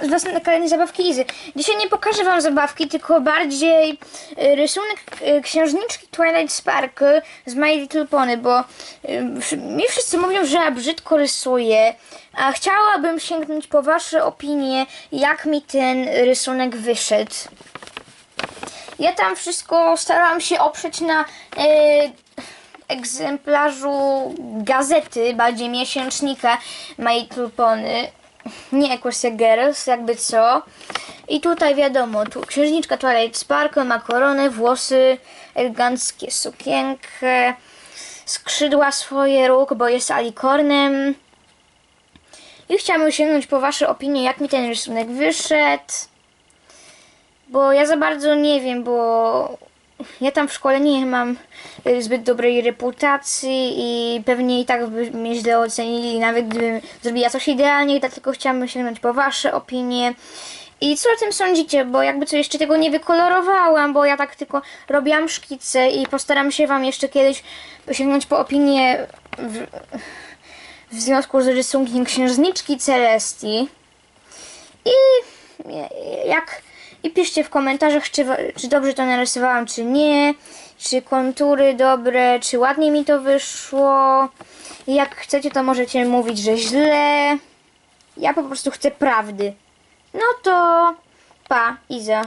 wa- z was na kolejnej zabawki Izy. Dzisiaj nie pokażę wam zabawki, tylko bardziej y, rysunek y, księżniczki Twilight Sparkle z My Little Pony, bo y, mi wszyscy mówią, że ja brzydko rysuję, a chciałabym sięgnąć po wasze opinie, jak mi ten rysunek wyszedł. Ja tam wszystko starałam się oprzeć na egzemplarzu gazety, bardziej miesięcznika My Little Pony. Nie Equestria Girls, jakby co. I tutaj wiadomo, tu księżniczka Twilight Sparkle ma koronę, włosy, eleganckie sukienkę, skrzydła swoje, róg, bo jest alikornem. I chciałabym sięgnąć po wasze opinie, jak mi ten rysunek wyszedł. Bo ja za bardzo nie wiem, bo ja tam w szkole nie mam y, zbyt dobrej reputacji i pewnie i tak by mnie źle ocenili, nawet gdybym zrobiła coś idealnie, tak tylko chciałabym sięgnąć po wasze opinie. I co o tym sądzicie? Bo jakby co jeszcze tego nie wykolorowałam, bo ja tak tylko robiłam szkice i postaram się wam jeszcze kiedyś sięgnąć po opinię w, w związku z rysunkiem księżniczki Celestii. I jak piszcie w komentarzach, czy, czy dobrze to narysowałam, czy nie, czy kontury dobre, czy ładnie mi to wyszło. Jak chcecie, to możecie mówić, że źle. Ja po prostu chcę prawdy. No to pa, Iza.